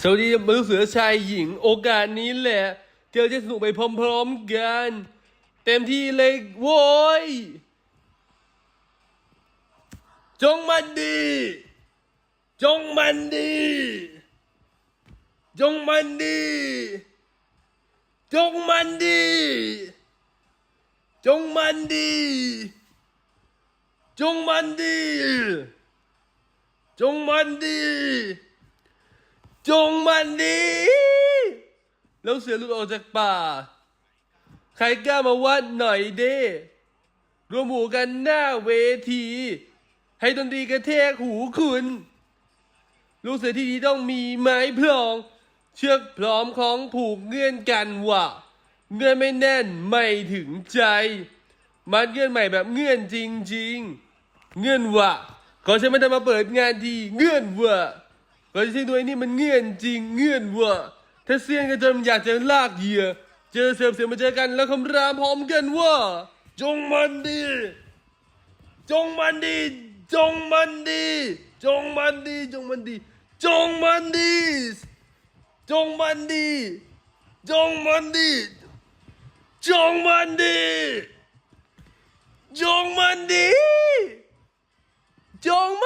สวัสดีมนุษย์เสือชายหญิงโอกาสนี้แหละที่เราจะสนุกไปพร้อมๆกัน เต็มที่เลยโว้ย จงมันดี จงมันดี จงมันดี จงมันดี จงมันดี จงมันดี จงมันดี จงมันดีแล้วเสือหลุดออกจากป่า ใครกล้ามาวัดหน่อยเด้รวมหมู่กันหน้าเวที ให้ดนตรีกระแทกหูคุณ ลูกเสือที่ดีต้องมีไม้พลอง เชือกพร้อมของผูกเงื่อนกันว่ะ เงื่อนไม่แน่นไม่ถึงใจ มัดเงื่อนใหม่แบบเงื่อนจริง ๆ เงื่อนว่ะขอฉันมันจะมาเปิดงานทีเงื่อนว่ะ ขอฉันด้วยนี่มันเงื่อนจริงเงื่อนว่ะถ้าเสียงกันจนอยากจะลากเหยื่อเจอเสือเสือมาเจอกันแล้วคำรามพร้อมกันว่า จงมันดี จงมันดี จงมันดี จงมันดี จงมันดี จงมันดี จงมันดี จงมันดี จงมันดี จงมันดี จงม